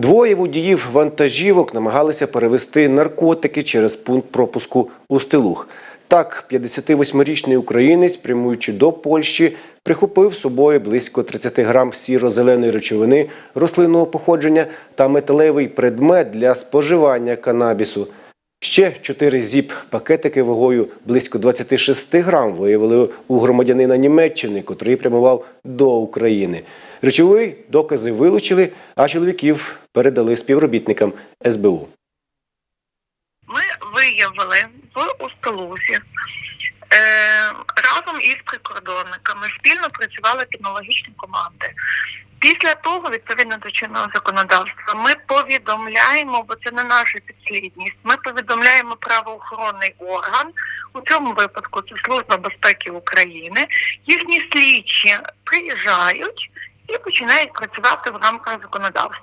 Двоє водіїв вантажівок намагалися перевезти наркотики через пункт пропуску Устилух. Так, 58-річний українець, прямуючи до Польщі, прихопив з собою близько 30 грам сіро-зеленої речовини рослинного походження та металевий предмет для споживання канабісу. Ще чотири зіп-пакетики вагою близько 26 грам виявили у громадянина Німеччини, котрий прямував до України. Речові докази вилучили, а чоловіків передали співробітникам СБУ. ми виявили в Усталузі е, разом із прикордонниками спільно працювали кінологічні команди. Після того, відповідно до чинного законодавства, ми повідомляємо, бо це не наша підслідність. Ми повідомляємо правоохоронний орган у цьому випадку це Служба безпеки України. Їхні слідчі приїжджають і починають працювати в рамках законодавства.